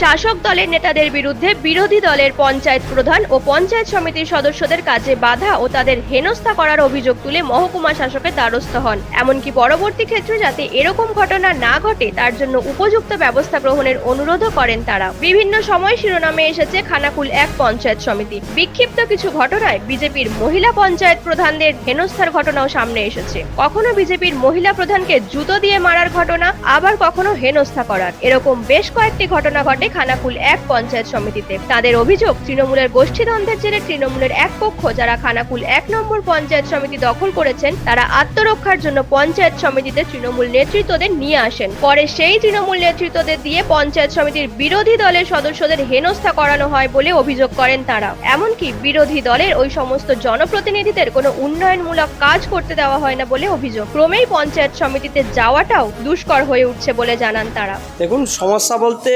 শাসক দলের নেতাদের বিরুদ্ধে বিরোধী দলের পঞ্চায়েত প্রধান ও পঞ্চায়েত সমিতির সদস্যদের কাজে বাধা ও তাদের হেনস্থা করার অভিযোগ তুলে মহকুমা শাসকের দ্বারস্থ হন। এমনকি পরবর্তী ক্ষেত্রে যাতে এরকম ঘটনা না ঘটে, তার জন্য উপযুক্ত ব্যবস্থা গ্রহণের অনুরোধও করেন তারা। বিভিন্ন সময় শিরোনামে এসেছে খানাকুল এক পঞ্চায়েত সমিতি। বিক্ষিপ্ত কিছু ঘটনায় বিজেপির মহিলা পঞ্চায়েত প্রধানদের হেনস্থার ঘটনাও সামনে এসেছে। কখনো বিজেপির মহিলা প্রধানকে জুতো দিয়ে মারার ঘটনা, আবার কখনো হেনস্থা করার। এরকম বেশ কয়েকটি ঘটনা ঘটে খানাকুল এক পঞ্চায়েত সমিতিতে। তাদের অভিযোগ, তৃণমূলের গোষ্ঠীদ্বন্দ্বের জেরে তৃণমূলের এক পক্ষ যারা খানাকুল এক নম্বর পঞ্চায়েত সমিতি দখল করেছেন, তারা আত্মরক্ষার জন্য পঞ্চায়েত সমিতিতে তৃণমূল নেতৃত্বদের নিয়ে আসেন। পরে সেই তৃণমূল নেতৃত্বদের দিয়ে পঞ্চায়েত সমিতির বিরোধী দলের সদস্যদের হেনস্থা করানো হয় বলে অভিযোগ করেন তারা। এমনকি বিরোধী দলের ওই সমস্ত জনপ্রতিনিধিদের কোনো উন্নয়নমূলক কাজ করতে দেওয়া হয় না বলে অভিযোগ। ক্রমেই পঞ্চায়েত সমিতিতে যাওয়াটাও দুষ্কর হয়ে উঠছে বলে জানান তারা। দেখুন, সমস্যা বলতে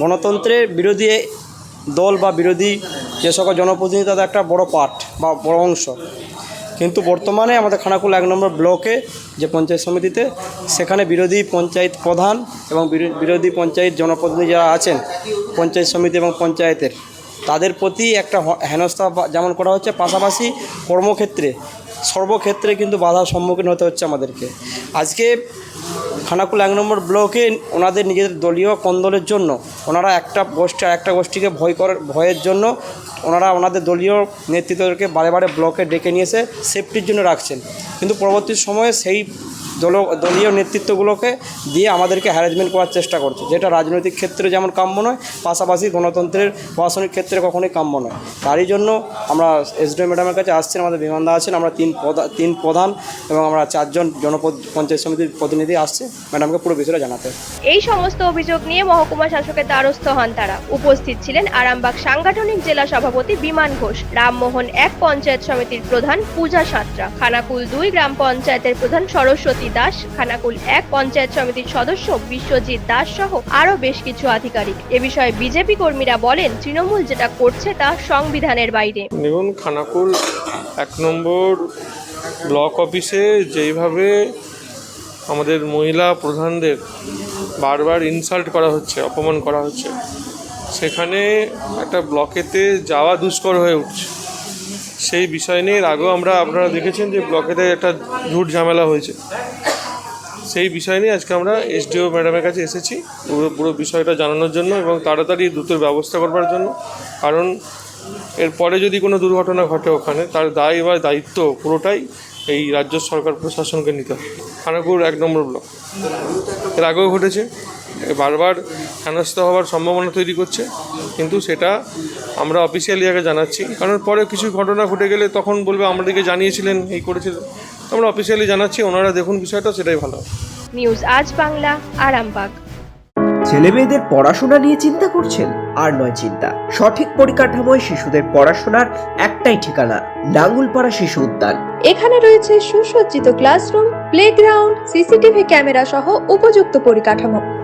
গণতন্ত্রের বিরোধী দল বা বিরোধী যে সকল জনপ্রতিনিধি, তাদের একটা বড় পার্ট বা বড় অংশ। কিন্তু বর্তমানে আমাদের খানাকুল এক নম্বর ব্লকে যে পঞ্চায়েত সমিতিতে, সেখানে বিরোধী পঞ্চায়েত প্রধান এবং বিরো- বিরোধী পঞ্চায়েত জনপ্রতিনিধি যারা আছেন, পঞ্চায়েত সমিতি এবং পঞ্চায়েতের, তাদের প্রতি একটা হেনস্থা যেমন করা হচ্ছে, পাশাপাশি কর্মক্ষেত্রে, সর্বক্ষেত্রে কিন্তু বাধার সম্মুখীন হতে হচ্ছে আমাদেরকে। আজকে খানাকুল এক নম্বর ব্লকে ওনাদের নিজেদের দলীয় কন্দলের জন্য, ওনারা একটা গোষ্ঠী আর একটা গোষ্ঠীকে ভয় করার ভয়ের জন্য ওনারা ওনাদের দলীয় নেতৃত্বকে বারে বারে ব্লকে ডেকে নিয়ে এসে সেফটির জন্য রাখছেন। কিন্তু পরবর্তী সময়ে সেই দল, দলীয় নেতৃত্বগুলোকে দিয়ে আমাদেরকে হ্যারাসমেন্ট করার চেষ্টা করছে। যেটা রাজনৈতিক ক্ষেত্রে যেমন কাম্য নয়, পাশাপাশি গণতন্ত্রের প্রশাসনিক ক্ষেত্রে কখনোই কাম্য নয়। তারই জন্য আমরা এসডিও ম্যাডামের কাছে আসছেন, আমাদের বিমানদা আছেন, আমরা তিন প্রধান তিন প্রধান এবং আমরা চারজন জনপদ, পঞ্চায়েত সমিতির প্রতিনিধি আসছে। ম্যাডামকে পুরো বিষয়টা জানাতে এই সমস্ত অভিযোগ নিয়ে মহকুমা শাসকের দ্বারস্থ হন তারা। উপস্থিত ছিলেন আরামবাগ সাংগঠনিক জেলা সভাপতি বিমান ঘোষ, রামমোহন এক পঞ্চায়েত সমিতির প্রধান পূজা সাঁতরা, খানাকুল দুই গ্রাম পঞ্চায়েতের প্রধান সরস্বতী দাস, খানাকুল এক, পঞ্চায়েত সমিতির সদস্য বিশ্বজিৎ দাস সহ আরও বেশ কিছু আধিকারিক। এ বিষয়ে বিজেপি কর্মীরা বলেন, তৃণমূল যেটা করছে তা সংবিধানের বাইরে। দেখুন, খানাকুল এক নম্বর ব্লক অফিসে যেইভাবে আমাদের মহিলা প্রধানদের বারবার ইনসাল্ট করা হচ্ছে, অপমান করা হচ্ছে, সেখানে একটা ব্লকেতে যাওয়া দুষ্কর হয়ে উঠছে। সেই বিষয় নিয়ে আগেও আমরা, আপনারা দেখেছেন যে ব্লকেতে একটা ঝুট ঝামেলা হয়েছে। সেই বিষয় নিয়ে আজকে আমরা এসডিও ম্যাডামের কাছে এসেছি, পুরো পুরো বিষয়টা জানানোর জন্য এবং তাড়াতাড়ি দ্রুত ব্যবস্থা করবার জন্য। কারণ এরপরে যদি কোনো দুর্ঘটনা ঘটে ওখানে, তার দায় বা দায়িত্ব পুরোটাই এই রাজ্য সরকার প্রশাসনকে নিতে হবে। খানাকুর এক নম্বর ব্লক। এর আগেও ঘটেছে। বারবার হেনস্থ হওয়ার সম্ভাবনা তৈরি করছে। কিন্তু সেটা আমরা অফিসিয়ালি আগে জানাচ্ছি। কারণ পরে কিছু ঘটনা ঘটে গেলে তখন বলবে আমাদেরকে জানিয়েছিলেন এই করেছিলেন। আমরা অফিসিয়ালি জানাচ্ছি ওনারা দেখুন বিষয়টা সেটাই ভালো। নিউজ আজ বাংলা আরামবাগ। ছেলে মেয়েদের পড়াশোনা নিয়ে চিন্তা করছেন? আর নয় চিন্তা। সঠিক পরিকাঠামোয় শিশুদের পড়াশোনার একটাই ঠিকানা নাঙ্গুলপাড়া শিশু উদ্যান। এখানে রয়েছে সুসজ্জিত ক্লাসরুম প্লেগ্রাউন্ড সিসিটিভি ক্যামেরা সহ উপযুক্ত পরিকাঠামো।